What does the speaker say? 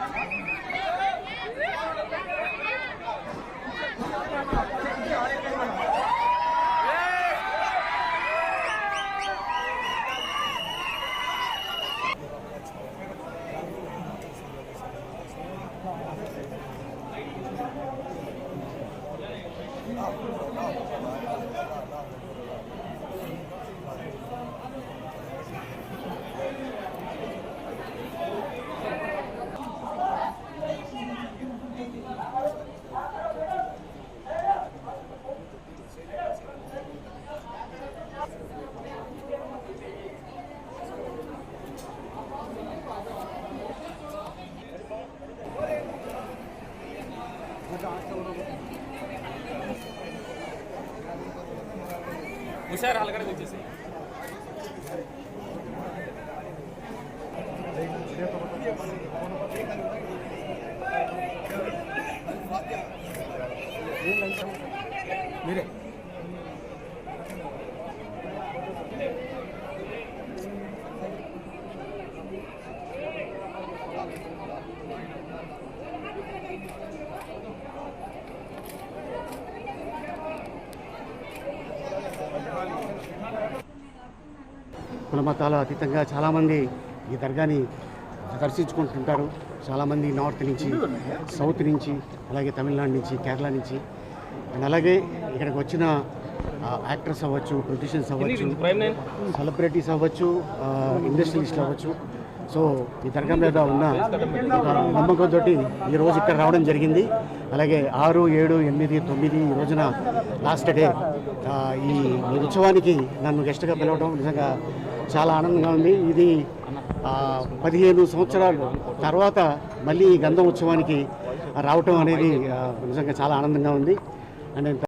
아, 아, 아, 아, 아, 아. హుషారు అలగడకు వచ్చేసి మీరే. కుల మతాల అతీతంగా చాలామంది ఈ దర్గాని దర్శించుకుంటుంటారు చాలామంది నార్త్ నుంచి సౌత్ నుంచి అలాగే తమిళనాడు నుంచి కేరళ నుంచి. అండ్ అలాగే ఇక్కడికి వచ్చిన యాక్టర్స్ అవ్వచ్చు పొలిటీషియన్స్ అవ్వచ్చు సెలబ్రిటీస్ అవ్వచ్చు ఇండస్ట్రియలిస్టులు అవ్వచ్చు. సో ఈ దర్గా మీద ఉన్న నమ్మకంతో ఈ రోజు ఇక్కడ రావడం జరిగింది. అలాగే ఆరు ఏడు ఎనిమిది తొమ్మిది ఈ రోజున లాస్ట్ డే ఈ ఉత్సవానికి నన్ను గెస్ట్గా పిలవడం నిజంగా చాలా ఆనందంగా ఉంది. ఇది ఆ, పదిహేను సంవత్సరాలు తర్వాత మళ్ళీ ఈ గంధం ఉత్సవానికి రావటం అనేది నిజంగా చాలా ఆనందంగా ఉంది. అండ్